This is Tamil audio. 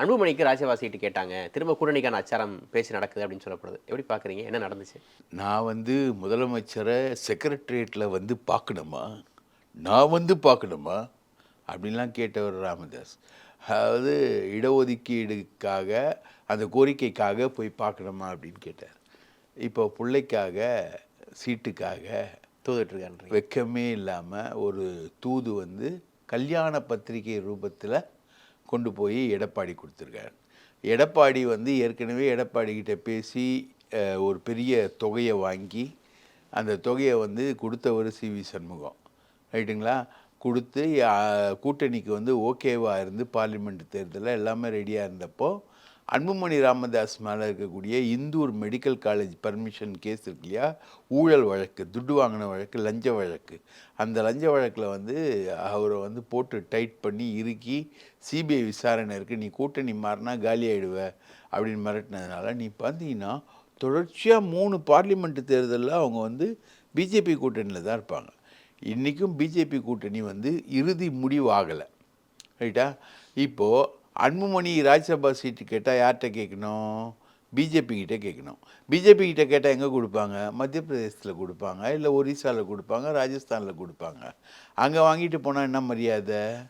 அன்புமணிக்கு ராஜ்யசபா சீட்டு கேட்டாங்க. திரும்ப கூட்டணிக்கான அச்சாரம் பேச்சு நடக்குது அப்படின்னு சொல்லப்படுது. எப்படி பார்க்குறீங்க என்ன நடந்துச்சு? நான் வந்து முதலமைச்சரை செக்ரட்டரியேட்டில் வந்து பார்க்கணுமா நான் வந்து பார்க்கணுமா அப்படின்லாம் கேட்டவர் ராமதாஸ். அதாவது இடஒதுக்கீடுக்காக அந்த கோரிக்கைக்காக போய் பார்க்கணுமா அப்படின்னு கேட்டார். இப்போ பிள்ளைக்காக சீட்டுக்காக தூதுட்டுருக்கான்றீங்க வெக்கமே இல்லாமல் ஒரு தூது வந்து கல்யாண பத்திரிகை ரூபத்தில் கொண்டு போய் எடப்பாடி கொடுத்துருக்காரு. எடப்பாடி வந்து ஏற்கனவே எடப்பாடிக்கிட்ட பேசி ஒரு பெரிய தொகையை வாங்கி அந்த தொகையை வந்து கொடுத்தவர் சி வி சண்முகம். ரைட்டுங்களா? கொடுத்து கூட்டணிக்கு வந்து ஓகேவாக இருந்து பார்லிமெண்ட் தேர்தலில் எல்லாமே ரெடியாக இருந்தப்போ அன்புமணி ராமதாஸ் மேலே இருக்கக்கூடிய Indore medical college permission case இருக்கு இல்லையா? ஊழல் வழக்கு துட்டு வாங்கின வழக்கு லஞ்ச வழக்கு. அந்த லஞ்ச வழக்கில் வந்து அவரை வந்து போட்டு டைட் பண்ணி இறுக்கி சிபிஐ விசாரணை இருக்குது நீ கூட்டணி மாறினா காலி ஆகிடுவ அப்படின்னு மிரட்டினதுனால நீ பார்த்தீங்கன்னா தொடர்ச்சியாக மூணு பார்லிமெண்ட் தேர்தலில் அவங்க வந்து பிஜேபி கூட்டணியில் தான் இருப்பாங்க. இன்றைக்கும் பிஜேபி கூட்டணி வந்து இறுதி முடிவாகலை ரைட்டா இப்போது அன்புமணி ராஜ்யசபா சீட்டு கேட்டால் யார்கிட்ட கேட்கணும்? பிஜேபிகிட்ட கேட்கணும். பிஜேபிகிட்ட கேட்டால் எங்கே கொடுப்பாங்க? மத்திய பிரதேசத்தில் கொடுப்பாங்க இல்லை ஒரிசாவில் கொடுப்பாங்க ராஜஸ்தானில் கொடுப்பாங்க. அங்கே வாங்கிட்டு போனால் என்ன மரியாதை?